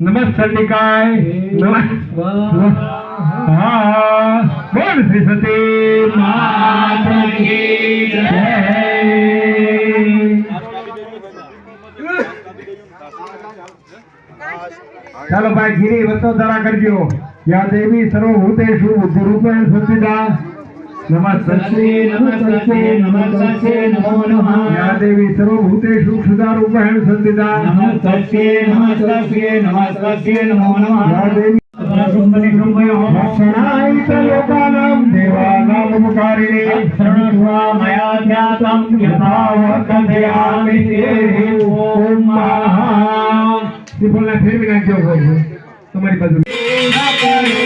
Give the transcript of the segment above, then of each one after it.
નમસ્કાર નમઃ હા બોલ શ્રી સતી ચાલો ભાઈ ગીરી વસ્ત્રોધારા કરજો. યા દેવી સર્વભૂતેષુ બુદ્ધિરૂપેણ સંસ્થિતા નમસ્તે નમસ્તે નમસ્તે નમો નમઃ યા દેવી સર્વભૂતેષુ ક્ષુધારૂપેણ સંસ્થિતા નમસ્તે નમસ્તે નમસ્તે નમો યા નમઃ દેવી રક્ષણાય ચ લોકાનાં દેવાનાં ઉપકારિણી શરણસ્વા મયા જ્ઞાતમ યથાવકથયામિ તે ઓમ મહા ફેરવી નાખજો તમારી બાજુ.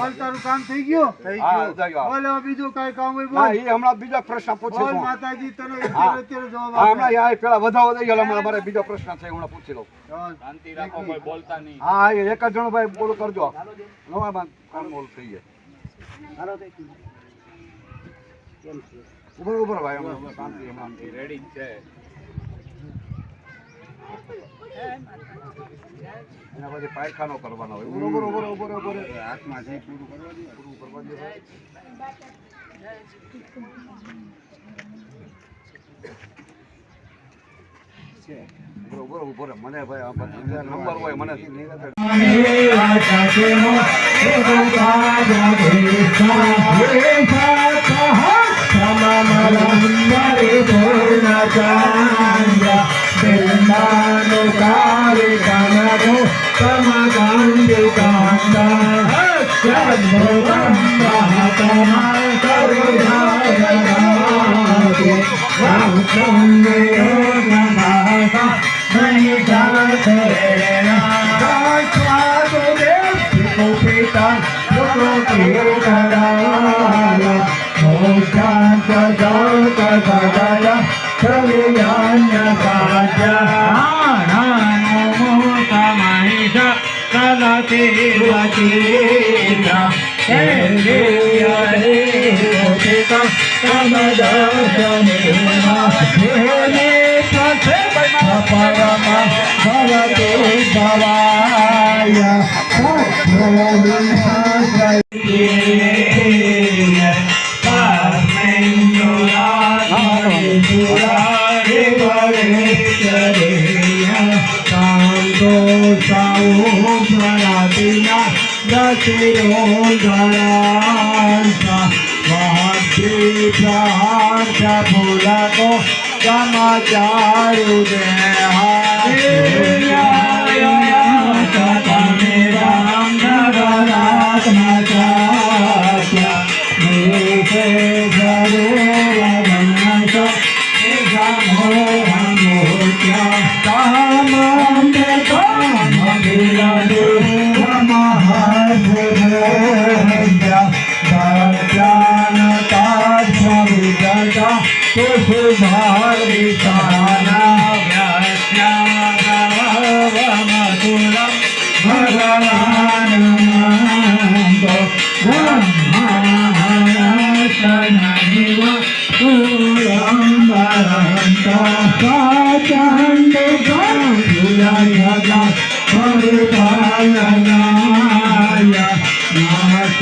બોલ તારું કામ થઈ ગયું? હા, થઈ ગયું. બોલ હવે બીજું કઈ કામ હોય બોલ. ઈ હમણાં બીજો પ્રશ્ન પૂછી બોલ લઉં. માતાજી તને અત્યારે જવાબ હા, હમણાં યાર પેલા વધાવો દઈ ગયો હમણાં મારે બીજો પ્રશ્ન છે હમણાં પૂછી લઉં. ચાલ. હા એ એક જ જણો ભાઈ બોલો કરજો. નવામાં કામ બોલ થઈ જાય. ઉભર ઉભર ભાઈ હમણાં શાંતિ હમણાં. રેડી છે. એના પછી પાયખાનો કરવાનો હોય. ઊભો ઊભો ઊભો ઊભો ઊભો હાથમાં જઈ પૂરું કરવા દે પૂરું કરવા દે મને ભાઈ નંબર હોય મને નહીં చెందాను కారి కనము తమ కాండి కాండ తమ కరుణ ಪರಮ ಭವತು ಭವಾಯ ಸರ್ವದಿ ಸಾಯ प्रहार भोला को समाचार उदय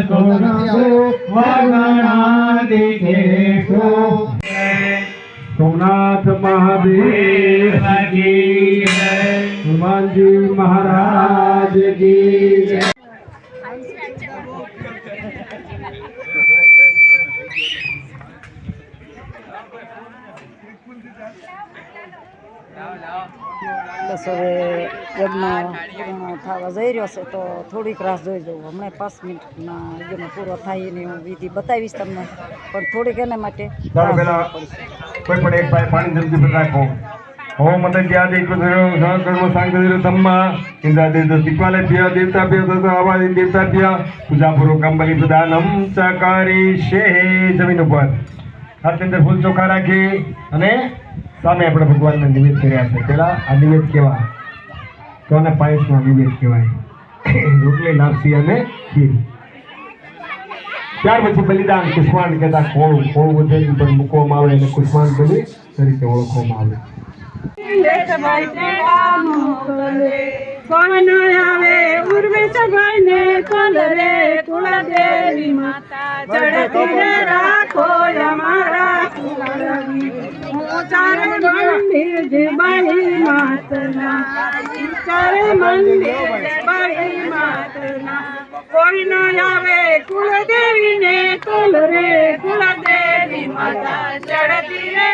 સુનગો વગણાદિકેશો સોમનાથ મહાદેવ કી હનુમાનજી મહારાજ કી બસ હવે યજ્ઞ થવા જઈ રહ્યો છે, તો થોડીક રાહ જોઈ જવું હમણાં પાંચ મિનિટમાં યજ્ઞ પૂરો થાય એની હું વિધિ બતાવીશ તમને. પણ થોડીક એના માટે. કોઈ પણ એક ભાઈ પાણી જલ્દી રાખો. ઓમ મતજ્ઞાદિ કુદરો સહકર્મ સાંગદિરો ધમ્મા. ઇન્દ્રાદિર્દ દિક્પાલેભ્ય દેવતાભ્ય તથા આવાદિ દેવતાભ્ય પૂજાપૂર્વકમ બલિ પ્રદાનમ ચકારીશે જમીન ઉપર. હાથની અંદર ફૂલ ચોખા રાખી અને સામે આપણે ભગવાનને નિવેદ કર્યા છે. પેલા આ નિવેદ કેવા? તો આને પાયસમાં નિવેદ કહેવાય? રોટલી, લાપસી અને ખીર. ત્યાર પછી બલિદાન કુષ્માંડ કહેતા કોળ કોળ વધે પણ મૂકવામાં આવે અને કુષ્માંડ બલિ તરીકે ઓળખવામાં આવે. રાખો અમારા ચાર મંદિર જે બાઈ માતના ચારે મંદિર જે બાઈ માતના કોઈ ન આવે કુળદેવી ને કુળદેવી માતા ચડતી રે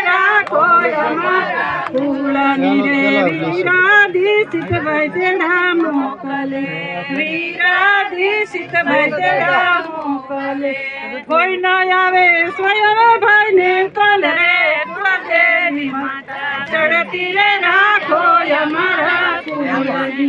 કોઈ ન આવે સ્વયં ભાઈ ને ચડતી રે રાખો અમારા કુળની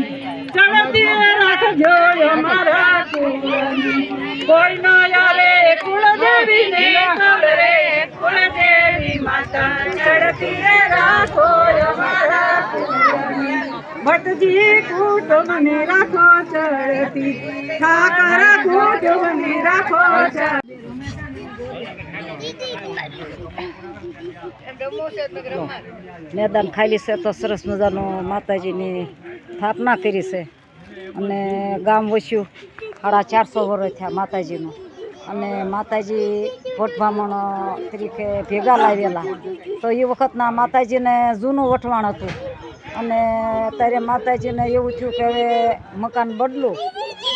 ચડતી રે રાખજો અમારા કુળની કોઈ નો યારે કુળદેવી ને કલરે કુળદેવી માતા ચડતી રે રાખો અમારા કુળની ભટજી કુટુંબને રાખો ચડતી. ઠાકર કુટુંબને રાખો ચડતી. મેદાન ખાલી છે તો સરસ મજાનું માતાજીની સ્થાપના કરી છે. અને ગામ વસ્યું સાડા ચારસો વર્ષ થયા માતાજીનું. અને માતાજી વટભામણ તરીકે ભેગા લાવેલા. તો એ વખતના માતાજીને જૂનું વટવાણ હતું. અને અત્યારે માતાજીને એવું થયું કે હવે મકાન બદલું.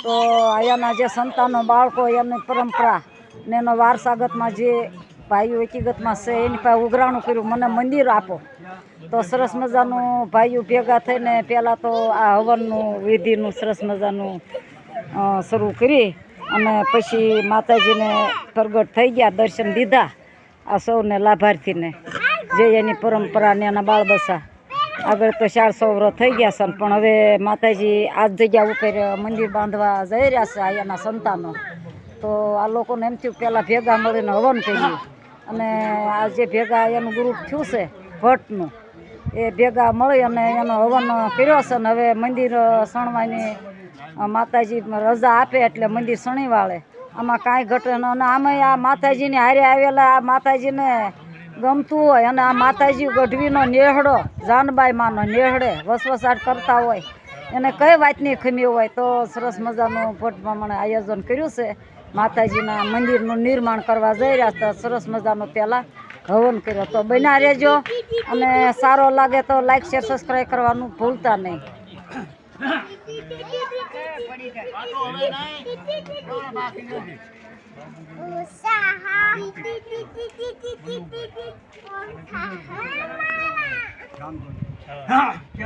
તો અહીંયાના જે સંતાનો બાળકો, એમની પરંપરા ને એનો વારસાગતમાં જે ભાઈઓ હકીકતમાં છે, એની પાસે ઉઘરાણું કર્યું, મને મંદિર આપો. તો સરસ મજાનું ભાઈઓ ભેગા થઈને પહેલાં તો આ હવનનું વિધિનું સરસ મજાનું શરૂ કરી અને પછી માતાજીને પ્રગટ થઈ ગયા, દર્શન દીધા આ સૌને લાભાર્થીને. જે એની પરંપરા ને એના બાળ બસા આગળ તો ચારસો વર્ષ થઈ ગયા છે, પણ હવે માતાજી આ જગ્યા ઉપર મંદિર બાંધવા જઈ રહ્યા છે અહીંયાના સંતાનો. તો આ લોકોને એમ થયું, પહેલાં ભેગા મળીને હવન કર્યું અને આ જે ભેગા એનું ગ્રુપ થયું છે, ભટ્ટનું, એ ભેગા મળી અને એનો હવન કર્યો છે ને હવે મંદિર શણવાની માતાજી રજા આપે એટલે મંદિર શણી વાળે આમાં કાંઈ ઘટે ન, અને આમાં આ માતાજીની હારે આવેલા, આ માતાજીને ગમતું હોય અને આ માતાજી ગઢવીનો નેહડો જાનબાઈ માનો નેહડે વસવસાટ કરતા હોય. એને કઈ વાતની ખમી હોય તો સરસ મજાનું ભટ્ટ પ્રમાણે આયોજન કર્યું છે. માતાજીના મંદિરનું નિર્માણ કરવા જઈ રહ્યા હતા. સરસ મજાનો પહેલાં હવન કર્યો તો બન્યા રહેજો અને સારો લાગે તો લાઈક શેર સબસ્ક્રાઈબ કરવાનું ભૂલતા નહીં. સ્વાહા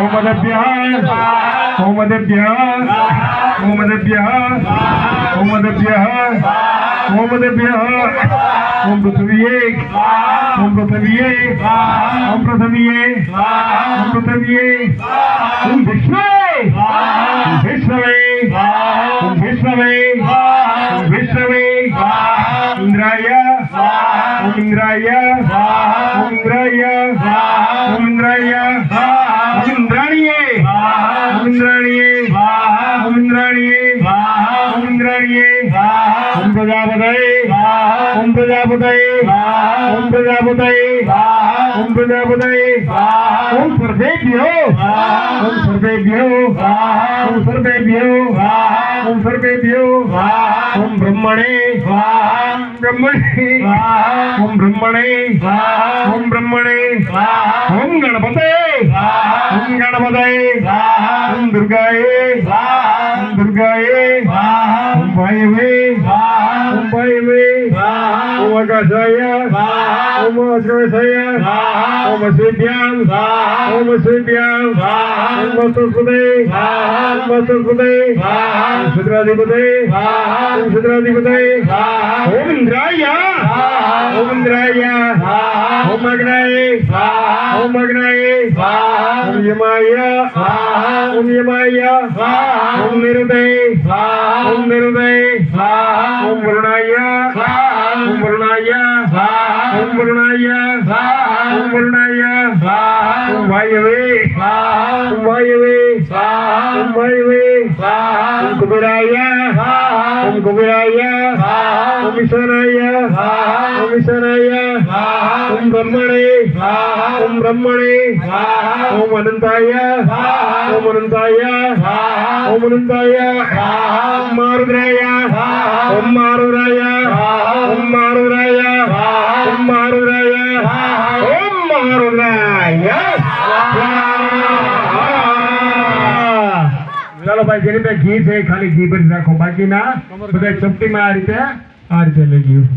ओमदेभ्य ओमदेभ्य ओमदेभ्य ओमदेभ्य ओम पृथ्वीये ओम पृथ्वीये ओम पृथ्वीये ओम पृथ्वीये ओम विष्णवे विष्णवे ओम विष्णवे ओम विष्णवे इंद्राय, ओम इंद्राय ओम प्रजापतये ओम प्रजापतये ओम प्रजापतये ओम प्रजापतये ओम सर्वेभ्यो ओम सर्वेभ्यो ओम सर्वेभ्यो ओम सर्वेभ्यो ओम ब्रह्मणे ब्रह्मणे ओम ब्रह्मणे ओम ब्रह्मणे ओम गणपते ओम गणपते ओम दुर्गाए ओम दुर्गाए ઓમ આકાશાય ઓમ આકાશાય ઓમ અશ્વિભ્યામ ઓમ અશ્વિભ્યામ ઓમ વસ્તુસ્પતે ઓમ વસ્તુસ્પતે ઓમ શુદ્રાધિપતે ઓમ શુદ્રાધિપતે ઓમ ઇન્દ્રાય ઓમ ઇન્દ્રાય ઓમ અગ્નये ઓમ અગ્નये ઓમ યમાય ઓમ યમાય ઓમ નિરુદય ઓમ નિરુદય ઓમ વરુણાય ઓમ વરુણાય ઓમ વરુણાય ઓમ વરુણાય ઓમ વાયવે ઓમ વાયવે ઓમ વાયવે ઓમ કુબેરાય ઓમ કુબેરાય ઓમ ઈશાનાય ઓમ ઈશાનાય ઓમ બ્રહ્મણે ઓમ બ્રહ્મણે ઓમ અનંતાય ઓમ અનંતાય ઓમ અનંતાય ઓમ મારુદ્રાય ઓમ મારુદ્રાય ઓમ મારુદ્રાય ઓમ મારુદ્રાય ઓમ ચાલો ભાઈ, જેની પાસે ઘી છે ખાલી ઘી ભરી રાખો બાકીના બધા ચપટીમાં આ રીતે આ રીતે લઈ ગયું